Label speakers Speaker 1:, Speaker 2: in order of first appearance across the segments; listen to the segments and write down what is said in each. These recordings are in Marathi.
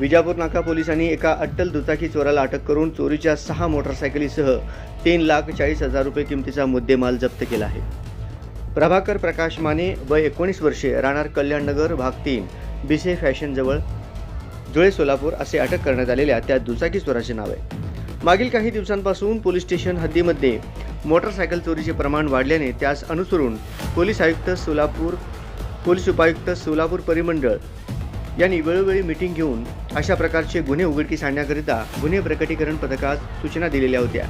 Speaker 1: विजापूर नाका पोलिसांनी एका अट्टल दुचाकी चोराला अटक करून चोरीच्या सहा मोटरसायकलीसह तीन लाख चाळीस हजार रुपये किमतीचा मुद्देमाल जप्त केला आहे. प्रभाकर प्रकाश माने वय एकोणीस वर्षे राहणार कल्याणनगर भाग तीन बिसे फॅशनजवळ जुळे सोलापूर असे अटक करण्यात आलेल्या त्या दुचाकी चोराचे नाव आहे. मागील काही दिवसांपासून पोलीस स्टेशन हद्दीमध्ये मोटरसायकल चोरीचे प्रमाण वाढल्याने त्यास अनुसरून पोलीस आयुक्त सोलापूर पोलीस उपायुक्त सोलापूर परिमंडळ यांनी वेळोवेळी मिटिंग घेऊन अशा प्रकारचे गुन्हे उघडकीस आणण्याकरिता गुन्हे प्रकटीकरण पथकात सूचना दिलेल्या होत्या.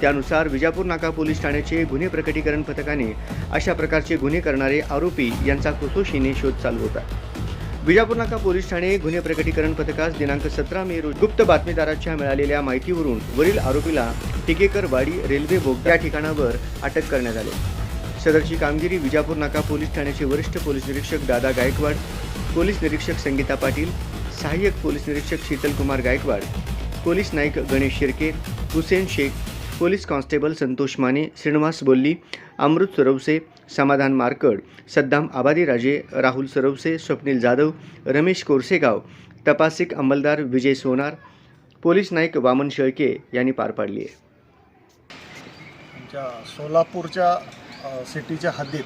Speaker 1: त्यानुसार विजापूर नाका पोलीस ठाण्याचे गुन्हे प्रकटीकरण पथकाने अशा प्रकारचे गुन्हे करणारे आरोपी यांचा कुसोशीने शोध चालू होता. विजापूर नाका पोलीस ठाणे गुन्हे प्रकटीकरण पथकास दिनांक सतरा मे रोजी गुप्त बातमीदाराच्या मिळालेल्या माहितीवरून वरील आरोपीला टिकेकर वाडी रेल्वे बोग या ठिकाणावर अटक करण्यात आली. सदरची कामगिरी विजापूर नाका पोलीस ठाण्याचे वरिष्ठ पोलीस निरीक्षक दादा गायकवाड पोलीस निरीक्षक संगीता पाटील सहाय्यक पोलीस निरीक्षक Shitalkumar Gaikwad police Naik Ganesh Shirke Hussain Shaikh police constable Santosh Mane Shrinivas Bolli Amrut Sarvase Samadhan Markad Saddam Abadi Raje Rahul Sarvase Swapnil Jadhav Ramesh Korsegaon तपासिक अंमलदार विजय सोनार पोलीस नाईक वामन शेळके यांनी पार पाडली आहे.
Speaker 2: आमच्या सोलापूरच्या सिटीच्या हद्दीत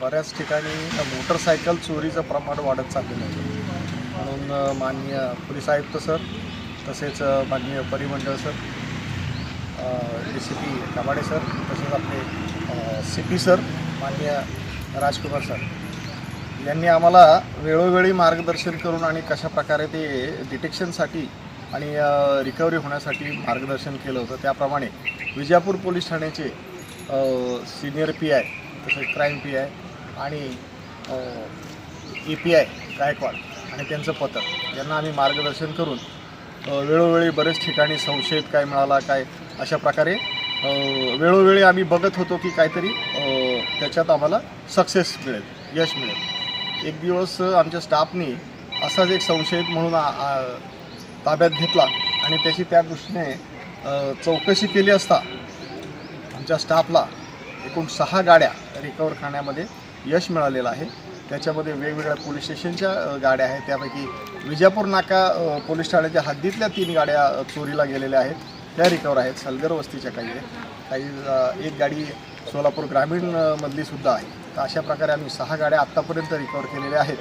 Speaker 2: बऱ्याच ठिकाणी मोटरसायकल चोरीचं प्रमाण वाढत चाललेलं आहे. म्हणून माननीय पोलीस आयुक्त सर तसेच माननीय परिमंडळ sir D C P Kabade sir तसेच आपले सी पी सर माननीय राजकुमार सर यांनी आम्हाला वेळोवेळी मार्गदर्शन करून आणि कशा प्रकारे ते डिटेक्शनसाठी आणि रिकव्हरी होण्यासाठी मार्गदर्शन केलं होतं. त्याप्रमाणे विजापूर पोलीस ठाण्याचे सिनियर पी आय तसेच क्राईम पी आय आणि ए पी आय गायकवाड आणि त्यांचं पथक. यांना आम्ही मार्गदर्शन करून वेळोवेळी बरेच ठिकाणी संशयित काय मिळाला काय अशा प्रकारे वेळोवेळी आम्ही बघत होतो की काहीतरी त्याच्यात आम्हाला सक्सेस मिळेल यश मिळेल. एक दिवस आमच्या स्टाफनी असाच एक संशयित म्हणून ताब्यात घेतला आणि त्याची त्या दृष्टीने चौकशी केली असता आमच्या स्टाफला एकूण सहा गाड्या रिकवर करण्यामध्ये यश मिळालेलं आहे. त्याच्यामध्ये वेगवेगळ्या पोलीस स्टेशनच्या गाड्या आहेत. त्यापैकी विजापूर नाका पोलीस ठाण्याच्या हद्दीतल्या तीन गाड्या चोरीला गेलेल्या आहेत. त्या रिकवर आहेत. सलगर वस्तीच्या काही आहेत. काही एक गाडी सोलापूर ग्रामीणमधलीसुद्धा सुद्धा आहे. तर अशा प्रकारे आम्ही सहा गाड्या आत्तापर्यंत रिकवर केलेल्या आहेत.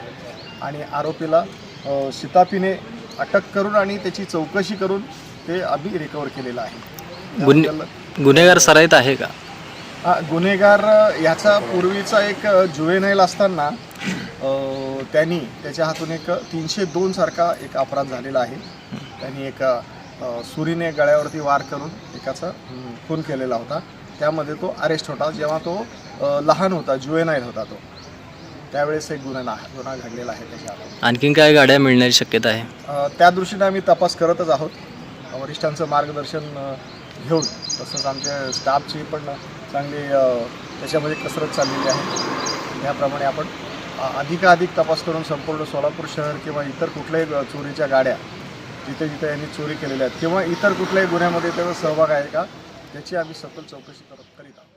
Speaker 2: आणि आरोपीला सितापीने शितापीने अटक करून आणि त्याची चौकशी करून ते आम्ही रिकवर केलेलं आहे.
Speaker 3: गुन्हे गुन्हेगार सराईत आहे का?
Speaker 2: हा गुन्हेगार अ, ह्याचा पूर्वीचा एक जुवेनाईल असताना त्यांनी त्याच्या हातून एक तीनशे दोन सारखा एक अपराध झालेला आहे. त्यांनी एक सुरीने गळ्यावरती वार करून एकाचा खून केलेला होता. त्यामध्ये तो अरेस्ट होता. जेव्हा तो लहान होता जुवेनाईल होता तो त्यावेळेस एक गुन्हा गुन्हा घडलेला आहे त्याच्या
Speaker 3: आणखीन काय गाड्या मिळण्याची शक्यता आहे?
Speaker 2: त्या दृष्टीने आम्ही तपास करतच आहोत. वरिष्ठांचं मार्गदर्शन घेऊन. तसंच आमच्या स्टाफची पण चांगली त्याच्यामध्ये कसरत चाललेली आहे. त्याप्रमाणे आपण अधिकाधिक तपास करून संपूर्ण सोलापूर शहर किंवा इतर कुठल्याही चोरीच्या गाड्या जिथे जिथे यांनी चोरी केलेल्या आहेत किंवा इतर कुठल्याही गुन्ह्यामध्ये त्याचा सहभाग आहे का त्याची आम्ही सखोल चौकशी करत करीत आहोत.